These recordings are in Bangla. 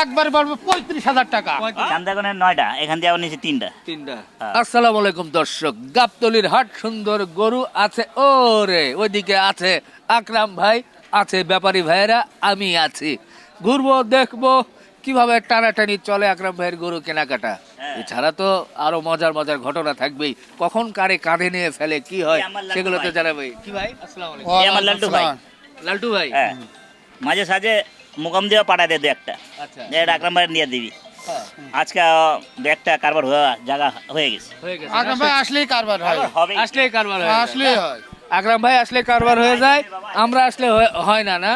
একবার বলব পঁয়ত্রিশ হাজার টাকা। চান্দাগনের নয়টা। এখান দিয়ে আবার নিচে তিনটা। তিনটা। হ্যাঁ। আসসালামু আলাইকুম দর্শক গাবতলির হাট সুন্দর গরু আছে ওরে ওইদিকে আছে আকরাম ভাই আছে ব্যাপারী ভাইয়েরা আমি আছি। ঘুরবো দেখব কীভাবে টানাটানি চলে আকরাম ভাইয়ের গরু কেনাকাটা। হ্যাঁ। এছাড়া তো আরও মজার মজার ঘটনা থাকবেই। কখন কারে কাঁধে নিয়ে ফেলে কি হয় এই আমার লাল্টু সেগুলো তো ভাই। জানাবেই। কি ভাই? আসসালামু আলাইকুম। লাল্টু ভাই। লালটু ভাই। হ্যাঁ। মাঝে সাঝে মুকাম দিয়ে পাঠা দে দু একটা। আচ্ছা। আকরাম ভাই নিয়ে দিবি। হ্যাঁ, আজকে একটা কারবার হওয়া জায়গা হয়ে গেছে। আকরাম ভাই আসলেই কারবার হয়। আসলেই কারবার হয়ে। আসলেই হয়। আকরাম ভাই আসলে কারবার হয়ে যায়। আমরা আসলে হয় না না?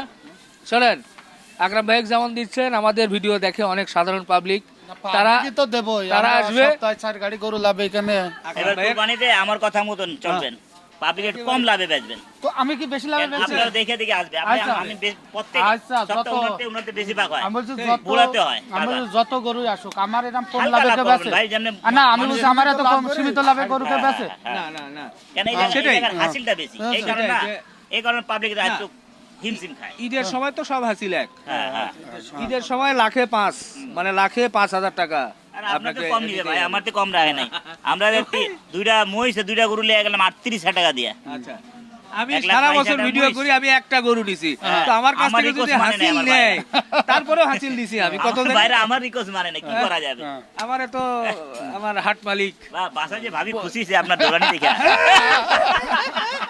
শোনেন আকরাম ভাই যেমন দিচ্ছেন আমাদের ভিডিও দেখে অনেক সাধারণ পাবলিক তারা তো দেবই। তারা আসবে। সপ্তাহে গাড়ি গরু লাভ এখানে। আমার কথা মতন চলবেন। কম লাভে বেচবেন। তো আমি কি বেশি লাভে আপনারা দেখে দেখে আসবে। আপনি- আচ্ছা। আমি প্রত্যেক আচ্ছা, সপ্তাহে যত- উন্নতি উন্নতি বেশি ভাগ হয়। আমি বলছি যত বুড়াতে হয় আমি বলছি যত গরুই আসুক আমার এরকম কম লাভে কে বেচে। ভাই, যেমনি না আমি বলছি আমার এত কম সীমিত লাভে গরুকে হ্যাঁ, বেচে। হ্যাঁ, না হ্যাঁ। না না। কেন এই জায়গার হাসিলটা বেশি। হ্যাঁ, এই কারণে না এই কারণে পাবলিক একটু হিমশিম খায়। ঈদের সময় তো সব হাসিল এক। হ্যাঁ হ্যাঁ। ঈদের সময় লাখে পাঁচ মানে লাখে পাঁচ হাজার টাকা। তো কম নিবে ভাই আমার তো কম রাখে নাই। আমরা দুইটা মহিষে দুইটা গরু লিয়ে গেলাম আটত্রিশ টাকা দিয়ে। আচ্ছা। আমি সারা বছর ভিডিও। করি আমি একটা গরু নিছি। হ্যাঁ। তো আমার কাছ থেকে যদি মানে হাসিল নেয় তারপরেও হাসিল দিছি আমি। কত বাইরে আমার রিকোয়েস্ট মানে না কি করা যাবে? হ্যাঁ। আমার তো আমার হাট মালিক। বাসা যে ভাবি খুশি সে আপনার দোকানে দেখে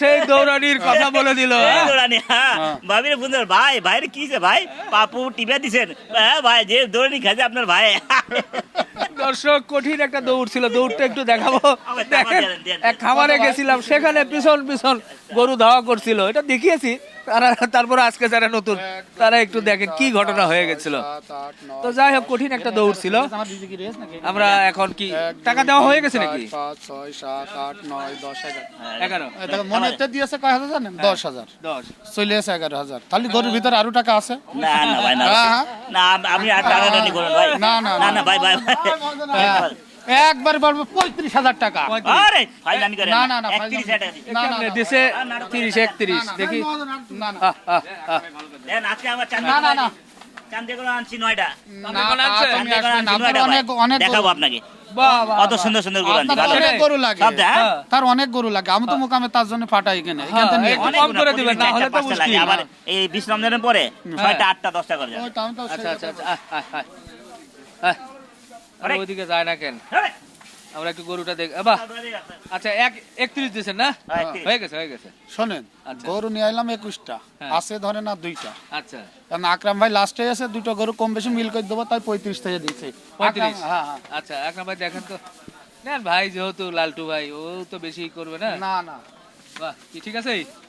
সেই দৌড়ানির কথা বলে দিল দৌড়ানি, হ্যাঁ। ভাবির ফোন ভাই ভাইরে কি যে ভাই? পাপু টিপে দিছেন। হ্যাঁ ভাই যে দৌড়ানি খাইছে আপনার ভাই। দর্শক কঠিন একটা দৌড় ছিল। দৌড়টা একটু দেখাবো। এক খামারে গেছিলাম সেখানে পিছন পিছন গরু ধাওয়া করছিল। এটা দেখিয়েছি। তারা তারপরে আজকে যারা নতুন তারা একটু দেখেন কি ঘটনা হয়ে গেছিল। তো যাই হোক কঠিন একটা দৌড় ছিল। আমার দিদি কি রেস নাকি? আমরা এখন কি টাকা দেওয়া হয়ে গেছে নাকি? পাঁচ ছয় সাত আট নয় দশ এগারো। দেখো, মনে হতে দিয়েছে কয় হাজার জানেন? দশ হাজার। দশ। চলে এসে এগারো হাজার। তাহলে গরুর ভিতরে আরও টাকা আছে? না না ভাই না। হ্যাঁ। না আপনি আর ভাই। না, না, না ভাই ভাই ভাই। হ্যাঁ। একবার বলব পঁয়ত্রিশ হাজার টাকা আরে ফাইলানি করেন না, না না, না, একত্রিশ। দিছে তিরিশ একত্রিশ দেখি না না আজকে আমার না, না, না। হ্যাঁ। তার অনেক গরু লাগে আমি তো মোকামে তার জন্য ফাটাই কিনে এখান এই বিশ রমজানের পরে ছয়টা আটটা দশটা করে আচ্ছা আচ্ছা ওইদিকে যায় না কেন? আমরা একটু গরুটা দেখ বাহ আচ্ছা এক একত্রিশ দিয়েছেন না? হ্যাঁ, 31 হয়ে গেছে হয়ে গেছে। শোনেন আচ্ছা। গরু নিয়ে এলাম একুশটা হ্যাঁ। আছে ধরে না দুইটা। আচ্ছা। কারণ আকরাম ভাই লাস্টে এসে দুটো গরু কম বেশি মিল করে দেবো তাই পঁয়ত্রিশ থেকে দিচ্ছে পঁয়ত্রিশ? হ্যাঁ হ্যাঁ। আচ্ছা একরাম ভাই দেখেন তো। নেন ভাই যেহেতু লালটু ভাই ও তো বেশি করবে না? না না। বাহ কি ঠিক আছে?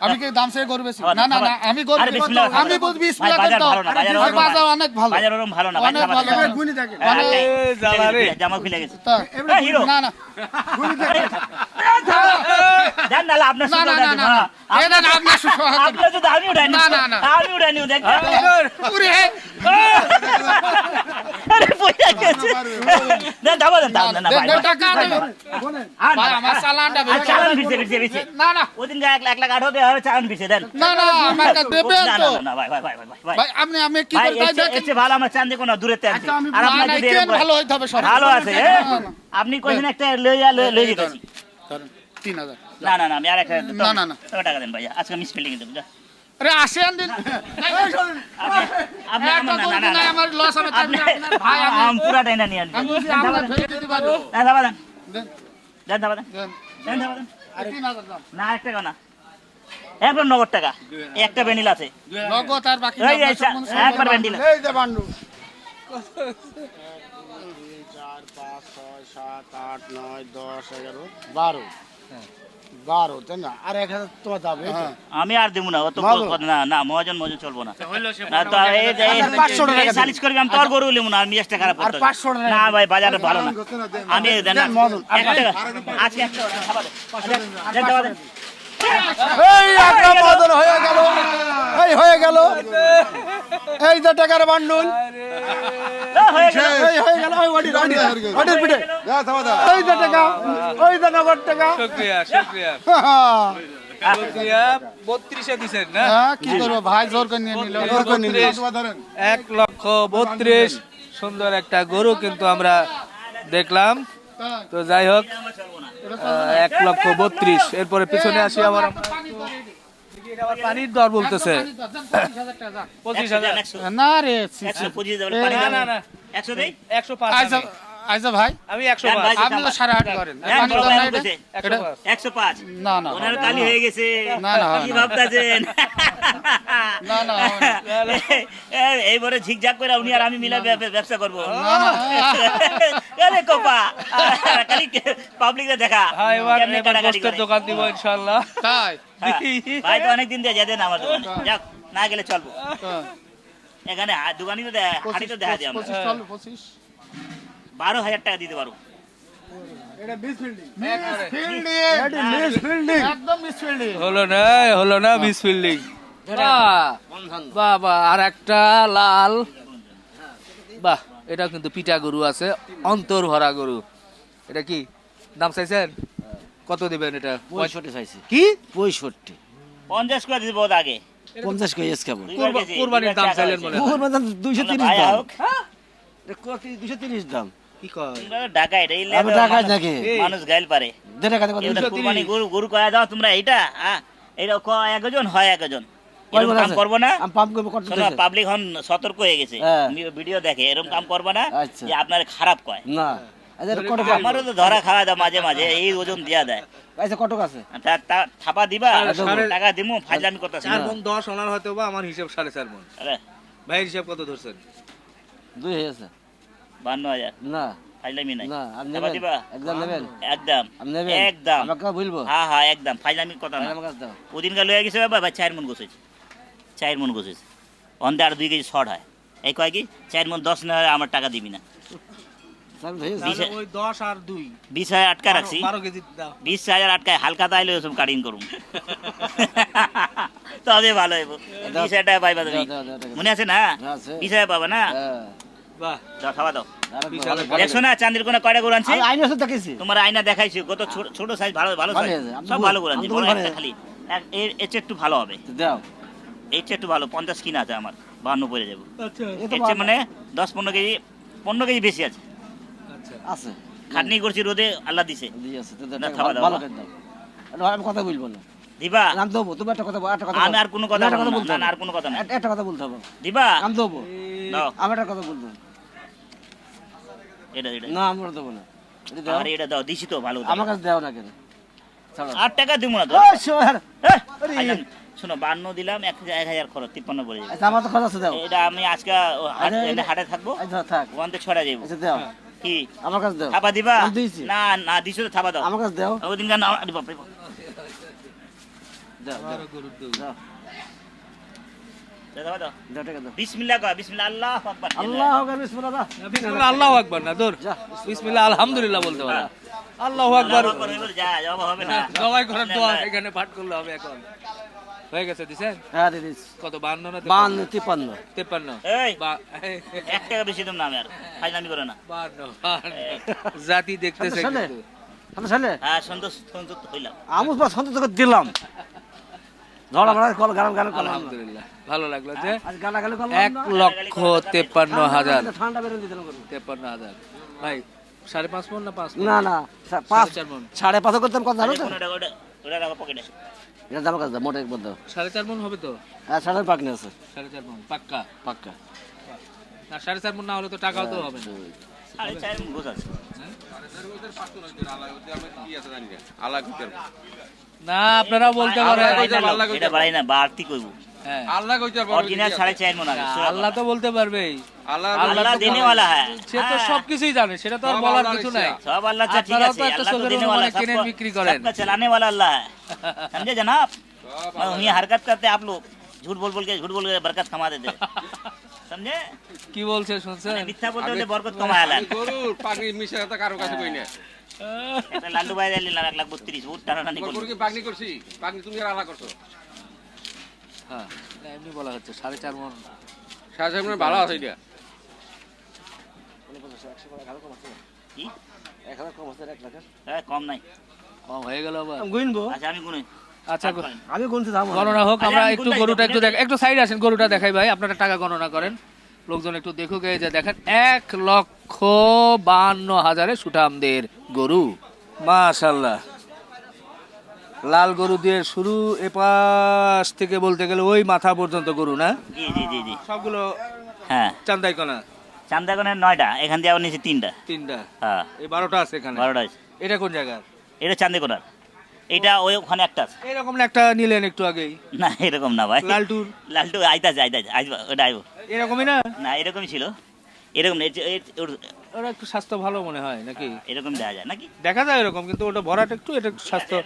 আমি কি দাম থেকে গরু বেশি না না না আমি গরু বিসমিল্লাহ। আমি গরু ভাই, বাজার করতে ভালো বাজার ভাই, বাজার অনেক ভালো। বাজার ওরকম ভালো না, অনেক ভালো। খাবার। গুনি হ্যাঁ, মানে- এই, রে। জামা খুলে গেছে। তা, এই, হিরো। না না। দেন নাহলে আপনার না সুতো না দেন, না না হ্যাঁ। এ না, না, আপনার সুতো হাতে- যদি আমি উঠাই না, না, না। আমি উঠাই নিউ দেখ উরে, আরে পয়সা গেছে। দেন দাও দেন দাও না ভাই টাকা দেন। আর ভাই, আমার চালানটা চালান ভিজে ভিজে ভিজে না না। ওদিন এক লাখ এক লাখ আঠারো দেওয়া হবে চালান ভিজে দেন। না না দেবেন তো ভাই, ভাই, ভাই, ভাই, ভাই। ভাই আপনি আমি কি ভাই, করি তাই এর চেয়ে- এর দেখেন চেয়ে ভালো আমার চান দেখো না দূরে তে আনছি। আর না, আপনার না, যদি কেন? এরকম- ভালো হইতে হবে সব ভালো আছে এ? না, না। আপনি কইছেন একটা লইয়া লই- লই যেতেছি ধরেন, তিন হাজার। না না না আমি আর একটা না, না, না। টাকা দেন আজকে মিস ফিল্ডিং দেবো যা। আরে আসেন দিন আপনি আপনি একটা আমার না গরু না নাই, না। আমার লস হবে তাই আপনি না, আপনার ভাই আমি আম পুরা টাইনা নিয়ে আসবেন আমি বলছি, আমরা ধরে দিতে পারব। দেন দেন। দেন, দেন দেন। না এক টাকা না। একবার নগদ টাকা। একটা বেনিল আছে। নগদ আর বাকি হয় একবার বেন্ডিল এই যে বান্ডু। চার পাঁচ ছয় সাত আট নয় দশ এগারো বারো। বারো তাই না আর এক হাজার তোমার যাবে আমি আর দেবো না ও তো না না মহাজন মহাজন চলবো না আচ্ছা, সালিশ করবি আমি তোর গরু নেব না আমি একটা খারাপ আর পাঁচশো না ভাই বাজারে ভালো না আমি আজকে একটা খাবার দে। দেন, দেওয়া দেন। এই আকরাম মদন হয়ে গেল। এই হয়ে গেল। এই যে টাকার বান্ডুল। এ, হয়ে গেল। এই হয়ে গেল। ওই ওডির ওডির ওডির পিঠে। এই যে টাকা ওই যে নগদ টাকা। শুক্রিয়া শুক্রিয়া হ্যাঁ, শুক্রিয়া। বত্রিশে দিছেন না? হ্যাঁ কি করব? ভাই জোর করে নিয়ে নিল। জোর করে নিয়ে নিল এক লক্ষ বত্রিশ। সুন্দর একটা গরু কিন্তু আমরা দেখলাম। তো যাই হোক এক লক্ষ বত্রিশ। এরপরে পিছনে আসি আবার। পানির দর বলতেছে। পঁচিশ হাজার না রে একশো পঁচিশ না না না। একশো একশো পাঁচ আইসা ভাই আমি একশো দেন পাঁচ। ভাই, আপনি তো সাড়ে আট করেন। দেন, পানি বড় দাও ভাই না না না ওনার কালি হয়ে গেছে। না, না, কি। ভাবতেছেন? না, না, হয় এইবারে ঝিকঝাক করে উনি আর আমি মিলে ব্যবসা করব। না, না। আরে কোপা খালি পাবলিকে দেখা। হ্যাঁ এবার এবার গোস্তের দোকান দিব ইনশাল্লাহ তাই? হ্যাঁ, ভাই তো অনেকদিন দিয়ে যেতেন আমার যাক না গেলে চলবো। হ্যাঁ। এখানে হা- দোকানি তো দেয় হাঁড়ি তো দেখা যায় আমরা পঁচিশ চল, পঁচিশ। বারো হাজার টাকা দিতে পারব। একদম মিস ফিল্ডিং হলো না হলো না মিস ফিল্ডিং বাহ। বাহ আর একটা লাল। বাহ এটা কিন্তু পিটা গরু আছে অন্তর ভরা গরু। এটা কি? দাম চাইছেন? কত দিবেন এটা? পঁয়ষট্টি চাইছি। কি? পঁয়ষট্টি। পঞ্চাশ করে বহুত আগে। পঞ্চাশ করে এসে কেমন কোরবানির দাম চাইলেন মনে হয়। দুইশো তিরিশ দাম। দুশো তিরিশ দাম। কি কয়? তোমরা আমি মানুষ- গাইল পারে। দেড় টাকা কথা কুরবানি গরু গরু কয়া দাও তোমরা এইটা হ্যাঁ? এটা একজন? হয় একজন। এরকম কাম করব না? পাবলিক হন সতর্ক হয়ে গেছে। হ্যাঁ। ভিডিও দেখে এরকম কাম করব না আচ্ছা। যে আপনার খারাপ কয়। না। আচ্ছা আমারও তো ধরা খাওয়া দাও মাঝে মাঝে এই ওজন দিয়া দেয়। আচ্ছা কত আছে থাপা দিবা টাকা দিমু ফাজলামি করতেছি। চার মন দশ ওনার হয়তো বা আমার হিসাব সাড়ে চার মন। আরে। ভাইয়ের হিসাব কত ধরছেন? দুই হয়েছে বান্ন হাজার। না। ফাজলামি নাই। না আপনি দিবা একদম নেবেন। একদম। আপনি নেবেন। একদম। আমাকে বলব। হ্যাঁ হ্যাঁ একদম। ফাজলামি কথা না। আমার কাছে দাও। ওদিন গেলে গেছে বাবা চার মন গোছেছে। চার মন গোছেছে। আর দুই কেজি শর্ট হয়। এই কয় কি? চার মন দশ না হয় আমার টাকা দিবি না। বিশে- হাজার আটকা রাখছি। বারো কেজি দাও। বিশ হাজার আটকায় হালকা তাইলে ওসব কাটিং করুন তবে ভালো হইব। বিশ হাজার টাকা পাইবা তুমি। মনে আছে না। বিশ হাজার পাবা না? হ্যাঁ। বাহ। দাও খাওয়া দাও। আর বিশ ভালো- হাজার ভালো- দেখছ না চান্দির কোনা কয়টা গরু আনছি? আমি আইন দেখেছি তোমার আয়না দেখাইছি কত ছোট ছোট সাইজ ভালো ভালো ভালো সাইজ সব ভালো গরু আনছি আমি তো বড় বল- একটা খালি। এর এর চেয়ে একটু ভালো হবে। দাও। এর একটু ভালো পঞ্চাশ কিনা আছে আমার বান্ন পড়ে যাব। আচ্ছা। চেয়ে মানে দশ পনেরো কেজি পনেরো কেজি বেশি আছে। আচ্ছা। আছে। খাটনি করছি রোদে আল্লাহ দিছে। না, আরে আমি কথা বলব না। দিবা? আমি দেবো তুমি একটা কথা বল একটা কথা আমি আর কোনো কথা না, বলব না। বলতে না, হবে। আর কোনো কথা নাই। একটা- কথা বলতে হবে। দিবা? আমি দেবো দাও। আমি একটা কথা বলতে হবে এটা এটা। না আমি ওটা দেবো না। দাও। আরে এটা দাও দিছি তো ভালো আমার কাছে দেও না কেন? আট টাকা দিব না তো। হ্যাঁ, আরে। আইলাম। শোনো বান্ন দিলাম এক হাজার এক হাজার খরচ তিপ্পান্ন যাবে আচ্ছা আমার তো খরচ আছে দাও। এটা আমি আজকে হাট- আচ্ছা, হাটে থাকব? আচ্ছা থাক। ওখান থেকে ছড়া যাব আচ্ছা দাও। কি? আমার কাছে দাও। থাপা দিবা? না না দিছো তো থাপা দাও। আমার কাছে দাও। ওদিন গান আরে বাপ। রে বাপ। দাও দাও। আলহামদুলিল্লাহ বলতে পারে। আল্লাহু আকবার। আল্লাহু আকবার হইবো, যা জবাব হবে না। সবাই করার দোয়া না, না। এখানে পাঠ করলে হবে এখন। হয়ে গেছে হ্যাঁ দিদি কত বান্ন না এই টাকা বেশি দাম না আমি আর। ফাইনামি করে না। বান্ন, বান্ন। জাতি দেখতেছে কিন্তু। শোনে হ্যাঁ সন্তোষ সন্তোষ হইলাম। আমি বা সন্তোষ দিলাম। ঝড়া মারা কল গান গান করলাম আলহামদুলিল্লাহ। ভালো লাগল যে আজ গালা গালি করলাম এক লক্ষ তেপান্ন হাজার। ঠান্ডা বেরোন তেপান্ন হাজার। ভাই সাড়ে পাঁচ মন না পাঁচ না না পাঁচ সাড়ে চার মণ। সাড়ে পাঁচ করতাম কত জানো তো? এটা দাম কাছে মোটে একবার দাও সাড়ে চার মন হবে তো? হ্যাঁ সাড়ে পাকনি আছে। সাড়ে চার মন পাক্কা? পাক্কা। না সাড়ে চার মন না হলে তো টাকাও তো হবে না। সাড়ে চার গোছ আছে। না আপনারা বলতে পারেন। এটা বাড়াই না বাড়তি কইব হ্যাঁ আল্লাহ কইতে পারবো অরিজিনাল সাড়ে চার মন আছে আল্লাহ তো বলতে পারবেই আল্লাহ আল্লাহ তো দেনেওয়ালা হ্যাঁ সে তো হ্যাঁ। সবকিছুই জানে সেটা তো আর সব বলার আল্লাহর কিছু ইচ্ছা। নাই सब अल्लाह का ठीक আপনারাও है তো একটা अल्लाह तो सोचेर देने অনুমানে वाला है किने सबको बिक्री करें। सबका चलाने वाला अल्लाह है समझे जनाब और ये हरकत करते हैं आप लोग झूठ बोल बोल के झूठ बोल के बरकत कमा देते हैं। समझे কি বলছে শুনছেন মিথ্যা বলতে বলতে বরকত কমায় আল্লাহ গরুর পাগনি মিশে তো কারো কাছে কই না একটা লাল্লু ভাই দিলেন এক লাখ বত্রিশ উঠ টানাটানি তোর করলো গরু কি পাগনি করছি পাগনি তুমি আর আলাদা করছো হ্যাঁ এমনি বলা হচ্ছে সাড়ে চার মন। সাড়ে চার মানে ভালো আছে এটা। কম নাই। কম হয়ে গেল আবার। গুনবো। আচ্ছা আমি গুনে। আচ্ছা আমি গুনতে যাব। গণনা হোক আমরা একটু গরুটা একটু দেখ একটু সাইড আসেন গরুটা দেখাই ভাই আপনারা টাকা গণনা করেন। লোকজন একটু দেখুক এই যে দেখেন এক লক্ষ বান্ন হাজারে সুঠামদের গরু। মাশাল্লাহ। লাল গরু দিয়ে শুরু এপাশ থেকে বলতে গেলে ওই মাথা পর্যন্ত গরু না? জি জি জি জি। সবগুলো হ্যাঁ। চান্দাই কনা চান্দাগনের নয়টা এখান দিয়ে আবার নিচে তিনটা। তিনটা। হ্যাঁ। এই বারোটা আছে এখানে? বারোটা আছে। এটা কোন জায়গার? এটা চান্দেকোনার এটা ওই ওখানে একটা আছে। এরকম না একটা নিলেন একটু আগেই। না এরকম না ভাই। লালটুর? লালটু আইতাছে আইতাছে আসব ওটা আইবো। এরকমই না? না এরকমই ছিল। এরকম ওর- একটু স্বাস্থ্য ভালো মনে হয় নাকি? এরকম দেওয়া যায় নাকি? দেখা যায় এরকম কিন্তু ওটা ভরাট একটু এটা একটু স্বাস্থ্য।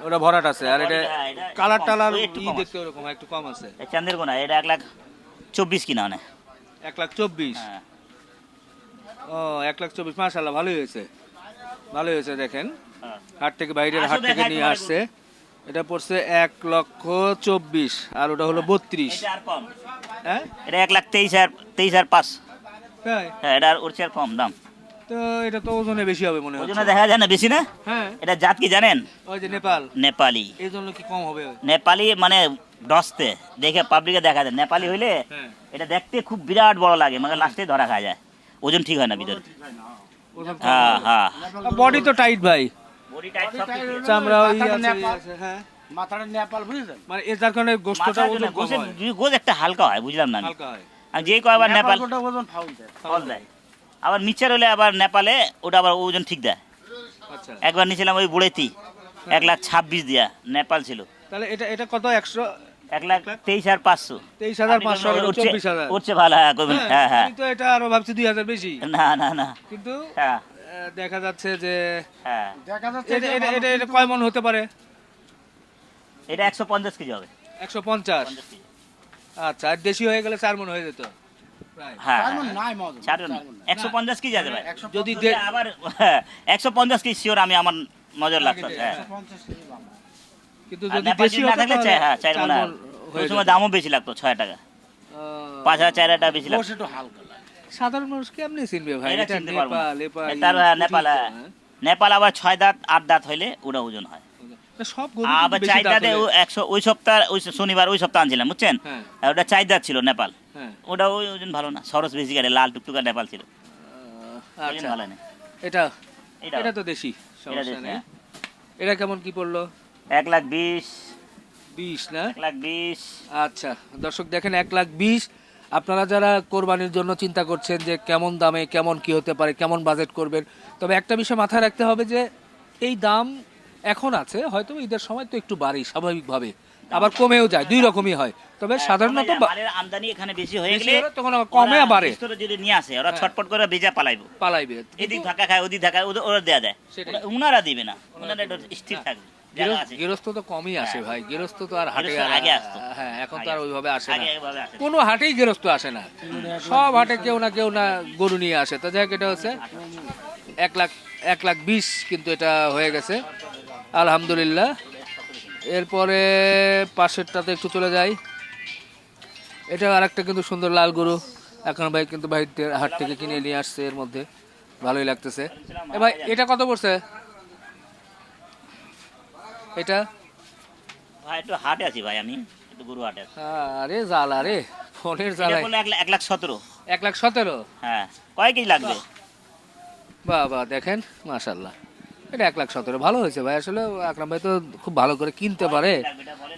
ওটা ভরাট আছে আর এটা একটু কালার টালার একটু দেখতে ওরকম একটু কম আছে। এই চান্দের কোনা এটা এক লাখ চব্বিশ কিনা মানে এক লাখ চব্বিশ? হ্যাঁ। ও এক লাখ চব্বিশ মাসাল্লাহ ভালোই হয়েছে। ভালোই হয়েছে দেখেন। হ্যাঁ। হাট থেকে বাইরের হাট থেকে নিয়ে আসছে। এটা পড়ছে এক লক্ষ চব্বিশ আর ওটা হলো বত্রিশ। হ্যাঁ? এটা এক লাখ তেইশ হাজার তেইশ হাজার পাঁচ। হ্যাঁ এটা আর ওর চেয়ে কম দাম। তো এটা তো ওজনে বেশি হবে মনে হচ্ছে। জন্য দেখা যায় না বেশি না? হ্যাঁ। এটা জাত কি জানেন? ওই যে নেপাল। নেপালি। এই জন্য কি কম হবে? নেপালি মানে ডসতে দেখে পাবলিকে দেখা যায়। নেপালি হইলে হ্যাঁ। এটা দেখতে খুব বিরাট বড় লাগে মানে লাস্টে ধরা খাওয়া যায়। ওজন ঠিক হয় না ভিতরে। ওজন হ্যাঁ হ্যাঁ বডি তো টাইট ভাই। বডি টাইট সব চামড়া ওই আছে, হ্যাঁ। মাথাটা নেপাল বুঝেছেন? মানে এর কারণে গোস্তটা ওজন হয়। গোছ একটা হালকা হয় বুঝলাম না হালকা হয়। আর যে কয়বার নেপাল নেপাল ওজন ফাউল দেয়। ফল দেয়। আবার নিচের হলে আবার নেপালে ওটা আবার ওজন ঠিক দেয়। আচ্ছা। একবার নিয়েছিলাম ওই বুড়েতি এক লাখ ছাব্বিশ দিয়া নেপাল ছিল। তাহলে এটা এটা কত? একশো এক লাখ তেইশ হাজার পাঁচশো। তেইশ হাজার পাঁচশো উঠছে- চব্বিশ হাজার। উঠছে ভালো হ্যাঁ হ্যাঁ হ্যাঁ আমি তো এটা আরও ভাবছি দুই হাজার বেশি। না না না। কিন্তু হ্যাঁ। দেখা যাচ্ছে যে হ্যাঁ। দেখা যাচ্ছে এটা এটা এটা কয় মন হতে পারে? এটা একশো পঞ্চাশ কেজি হবে। একশো পঞ্চাশ। পঞ্চাশ কেজি। আচ্ছা আর দেশি হয়ে গেলে চার মন হয়ে যেত হ্যাঁ চার হ্যাঁ, হ্যাঁ। একশো পঞ্চাশ কেজি আছে ভাই যদি যদি আবার একশো পঞ্চাশ কেজি শিওর আমি আমার নজর লাগছে হ্যাঁ পঞ্চাশ কেজি বাবা। কিন্তু যদি নেপাল দেশি না থাকলে হ্যাঁ চার ওই সময় দামও বেশি লাগতো ছয় টাকা পাঁচ হাজার চার হাজার টাকা বেশি লাগতো। সাধারণ মানুষ কেমনি চিনবে ভাই এটা নেপাল নেপাল তার নেপাল কুঠি। তো। নেপাল আবার ছয় দাঁত আট দাঁত হইলে ওটা ওজন হয় সব আবার ও একশো ওই সপ্তাহ ওই শনিবার ওই সপ্তাহ আনছিলাম বুঝছেন? হ্যাঁ। ওটা চার দাঁত ছিল নেপাল। হ্যাঁ। ওটা ওই ওজন ভালো না সরস বেশি লাল টুকটুকা নেপাল ছিল। আচ্ছা। ভালো না। এটা এটা তো দেশি সমস্যা নেই। হ্যাঁ। এটা কেমন কি পড়ল? এক লাখ বিশ। বিশ না? এক লাখ বিশ। আচ্ছা দর্শক দেখেন এক লাখ বিশ। আপনারা যারা কোরবানির জন্য চিন্তা করছেন যে কেমন দামে কেমন কি হতে পারে কেমন বাজেট করবেন তবে একটা বিষয় মাথায় রাখতে হবে যে এই দাম এখন আছে হয়তো ঈদের সময় তো একটু বাড়ি স্বাভাবিকভাবে। আবার কমেও যায় দুই রকমই হয়। তবে সাধারণত আমদানি এখানে বেশি হয়ে গেলে তখন কমে বাড়ে। যদি নিয়ে আসে ওরা হ্যাঁ। ছটপট করে বেজা পালাইবো। পালাইবে। এদিক ধাক্কা খায় ওদিক ওদের- ওরা দেয়া দেয়। উনারা দিবে না। উনারা একটু স্থির থাকবে গৃহস্থ- তো কমই আসে ভাই গৃহস্থ তো আর হাটে আগে আসতো। হ্যাঁ এখন তো আর ওইভাবে আসে না। কোনো হাটেই গৃহস্থ আসে না। সব হাটে কেউ না কেউ না গরু নিয়ে আসে। তো যাই এটা হচ্ছে এক লাখ এক লাখ বিশ কিন্তু এটা হয়ে গেছে। আলহামদুলিল্লাহ। এরপরে পাশেরটাতে একটু চলে যাই। এটা আরেকটা কিন্তু সুন্দর লাল গরু। এখন ভাই কিন্তু ভাই হাট থেকে কিনে নিয়ে আসছে এর মধ্যে। ভালোই লাগতেছে। এ ভাই এটা কত পড়ছে? এটা? ভাই একটু হাটে আছি ভাই আমি একটু গরু হাটে আরে জ্বালা রে ফোনের লাখ- এক লাখ সতেরো। এক লাখ সতেরো? হ্যাঁ কয় কেজি লাগবে? বাহ বাহ দেখেন মাশাল্লাহ এটা এক লাখ সতেরো। ভালো হয়েছে ভাই। আসলে আকরাম ভাই তো খুব ভালো করে কিনতে পারে।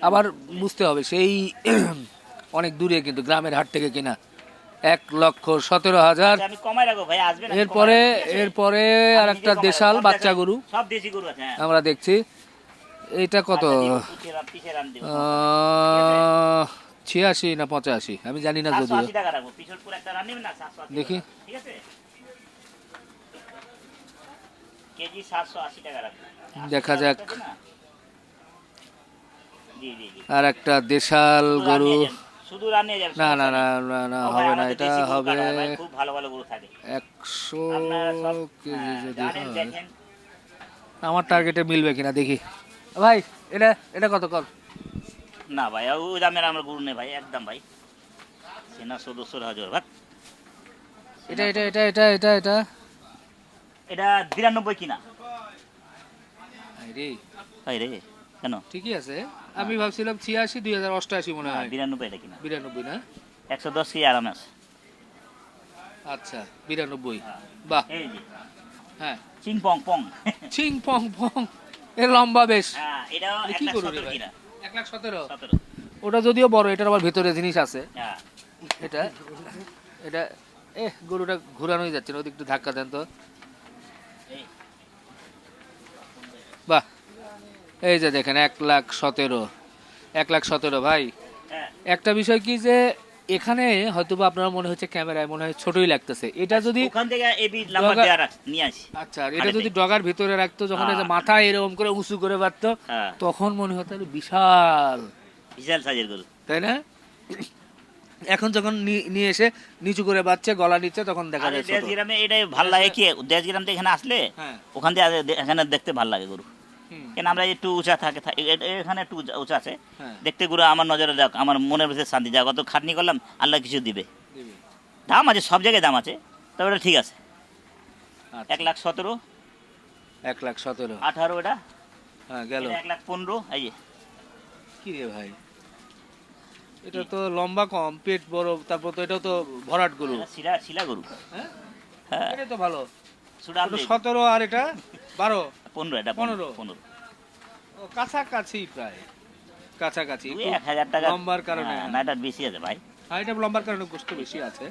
আবার বুঝতে হবে সেই অনেক দূরে কিন্তু গ্রামের হাট থেকে কিনা। এক লক্ষ সতেরো হাজার। আচ্ছা, এরপরে এরপরে আর একটা দেশাল বাচ্চা গরু। হ্যাঁ। আমরা দেখছি। এটা কত? আচ্ছা, ছিয়াশি না পঁচাশি? আমি জানি না যদিও। টাকা রাখব, পিছর পুরো একটা রান নেবেন না, 780 দেখি। টাকা। ঠিক আছে? কেজি 780 টাকা রাখব। দেখা যাক। আর একটা দেশাল গরু শুধু রান নিয়ে না না না না না হবে না এটা হবে খুব ভালো ভালো গরু থাকে একশো কেজি হ্যাঁ, যদি। আমার টার্গেটে মিলবে কিনা দেখি ভাই এটা এটা কত কর না ভাই ওই দামের আমার গরু নেই ভাই একদম ভাই সেনা সদস্য হাজার ভাই এটা এটা এটা এটা এটা এটা এটা বিরানব্বই কিনা? রে ভাই রে কেন? ঠিকই আছে। আমি ভাবছিলাম ছিয়াশি দুই হাজার অষ্টআশি মনে হয়। বিরানব্বই এটা কিনা? বিরানব্বই না? একশো দশ কেজি আরাম আছে। আচ্ছা বিরানব্বই। বাহ। হ্যাঁ চিং পং পং ছিং পং পং এর লম্বা বেশ। হ্যাঁ এটাও এ এক কি? কিনা? এক লাখ সতেরো? ওটা যদিও বড় এটার আবার ভিতরে জিনিস আছে। হ্যাঁ। এটা এটা এ গরুটা ঘুরানোই যাচ্ছে না ওদিক একটু ধাক্কা দেন তো। বাহ। এই যে দেখেন এক লাখ সতেরো। এক লাখ সতেরো ভাই। হ্যাঁ। একটা বিষয় কি যে এখানে হয়তো বা আপনার মনে হচ্ছে ক্যামেরায় মনে হয় ছোটই লাগতেছে। এটা যদি ওখান থেকে এবি নাম্বার ডগা- নিয়ে আসি। আচ্ছা এটা যদি ডগার ভিতরে রাখতো যখন এই যে হ্যাঁ। মাথা এরকম করে উঁচু করে বাঁধতো হ্যাঁ। তখন মনে হতো বিশাল। বিশাল সাইজের গরু। তাই না? এখন যখন নিয়ে এসে নিচু করে বাচ্চা গলা নিচ্ছে তখন দেখা যায় দেশ গ্রামে এটাই ভালো লাগে কি? দেশ গ্রাম থেকে এখানে আসলে হ্যাঁ। ওখান থেকে আগে এখানে দেখতে ভালো লাগে গরু। কেন আমরা একটু উঁচা থাকে এখানে একটু উঁচা- আছে। হ্যাঁ। দেখতে গুলো আমার নজরে যাক আমার মনের ভিতরে শান্তি। যাক অত খাটনি করলাম আল্লাহ কিছু দিবে। দাম আছে সব জায়গায় দাম আছে তবে এটা ঠিক আছে। আচ্ছা, এক লাখ সতেরো। এক লাখ সতেরো। আঠারো এটা। হ্যাঁ গেল। এক লাখ পনেরো এই কি রে ভাই? এটা তো লম্বা কম পেট বড় তারপর তো এটাও তো ভরাট গরু। শিলা শিলা গরু। হ্যাঁ? হ্যাঁ। এটা তো ভালো। সতেরো আর এটা বারো? পনেরো এটা পনেরো। পনেরো? ও, কাছাকাছি প্রায়। কাছাকাছি এক হাজার টাকা লম্বার কারণে। হ্যাঁ, না এটা বেশি আছে ভাই। হ্যাঁ এটা লম্বার কারণে গোস্ত বেশি আছে।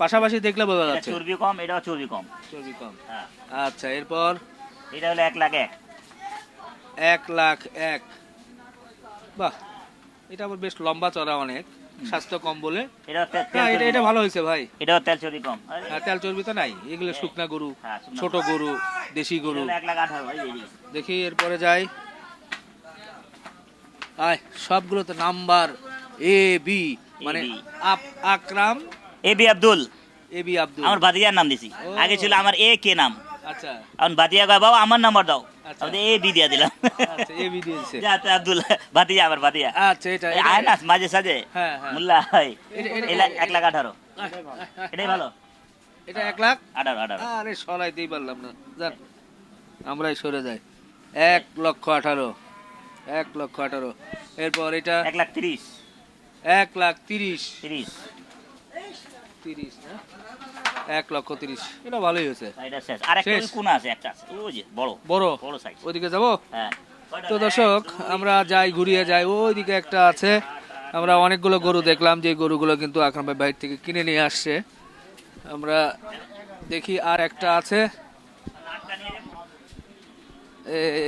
পাশাপাশি দেখলে বোঝা এটা যাচ্ছে। চর্বি কম এটাও চর্বি কম। চর্বি কম। হ্যাঁ। আচ্ছা এরপর? এটা হলো এক লাখ এক। এক লাখ এক। বাহ এটা আবার বেশ লম্বা চড়া অনেক স্বাস্থ্য কম বলে। এটা এটা ভালো হয়েছে ভাই। এটাও তেল চর্বি কম। হ্যাঁ তেল চর্বি তো নাই। এগুলো শুকনা গরু হ্যাঁ, ছোট গরু। দেশি গরু। দেখি এরপরে যাই। আয় সবগুলো তো নাম্বার এ বি মানে up Akram. A B Abdul. A B Abdul. আমার বাদিয়ার নাম দিছি। আগে ছিল আমার এ কে নাম? আচ্ছা। এখন বাদিয়া কয় বাবা আমার নাম্বার দাও। আচ্ছা। এ বি দিয়া দিলাম। আচ্ছা এ বি দিয়েছে যা তো আব্দুল বাদিয়া আমার বাদিয়া আচ্ছা এটা আয় না মাঝে সাঝে। হ্যাঁ হ্যাঁ। মোল্লা হয় এটা- এটা- এই লাখ- এক লাখ আঠারো। এটাই ভালো? এটা এক লাখ? আঠারো আঠারো। আরে সরাইতেই পারলাম না। জান আমরাই সরে যাই। এক লক্ষ আঠারো। এক লক্ষ আঠারো। এরপর এটা এক লাখ তিরিশ। এক লাখ তিরিশ। তিরিশ। তিরিশ না? এক লক্ষ তিরিশ। এটা ভালোই হয়েছে। আর একটা কোনা আছে? একটা আছে। ওই যে বড়। বড়। বড় সাইজ ওইদিকে যাব? হ্যাঁ। তো দর্শক আমরা যাই ঘুরিয়ে যাই। ওইদিকে একটা আছে। আমরা অনেকগুলো গরু দেখলাম যে গরুগুলো কিন্তু আকরাম ভাই বাইর থেকে কিনে নিয়ে আসছে। আমরা দেখি আর একটা আছে।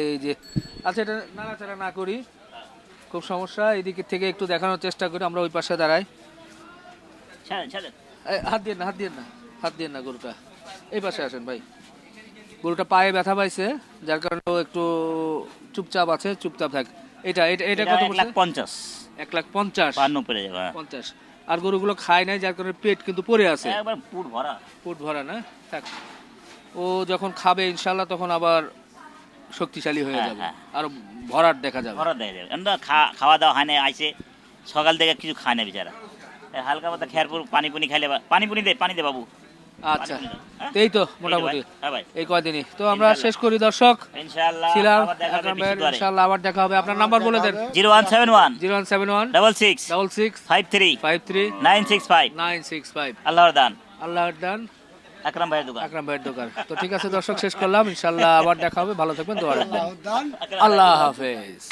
এই যে আচ্ছা এটা নাড়াচাড়া না করি। খুব সমস্যা এদিকে থেকে একটু দেখানোর চেষ্টা করি আমরা ওই পাশে দাঁড়াই। হাত দিয়ে না হাত দিয়ে না। হাত দিয়ে না গরুটা। এই পাশে আসেন ভাই। গরুটা পায়ে ব্যথা পাইছে যার কারণে ও একটু চুপচাপ আছে চুপচাপ থাক। এটা এটা এটা কত লাখ? পঞ্চাশ। এক লাখ পঞ্চাশ। বান্ন যাবে হ্যাঁ। পঞ্চাশ। আর গরুগুলো খায় নাই যার কারণে পেট কিন্তু পড়ে আছে। একবার পুট ভরা। পুট ভরা না? থাক। ও যখন খাবে ইনশাল্লাহ তখন আবার শক্তিশালী হয়ে হ্যাঁ, যাবে। হ্যাঁ। আর ভরাট দেখা যাবে। ভরা দেয় যাবে। আমরা খা- খাওয়া দাওয়া হয় না আইসে সকাল থেকে কিছু খায় না বেচারা। হালকা পাতা খেয়ার পর পানি পুনি খাইলে পানি পুনি দে পানি দে বাবু। আচ্ছা এই তো মোটামুটি হ্যাঁ ভাই। এই কয়দিনই তো আমরা শেষ করি দর্শক। ছিলাম। ইনশাল্লাহ আবার দেখা হবে আপনার নাম্বার বলে দেন। Zero one seven one. Zero one seven one. Double six. Double six. Five three. Five three. Nine six five. Nine six five. আল্লাহর দান। আল্লাহর দান। আকরাম ভাইয়ের দোকান। আকরাম ভাইয়ের দোকান। তো ঠিক আছে দর্শক শেষ করলাম। ইনশাল্লাহ আবার দেখা হবে। ভালো থাকবেন দোয়া রাখবেন। আল্লাহ হাফেজ।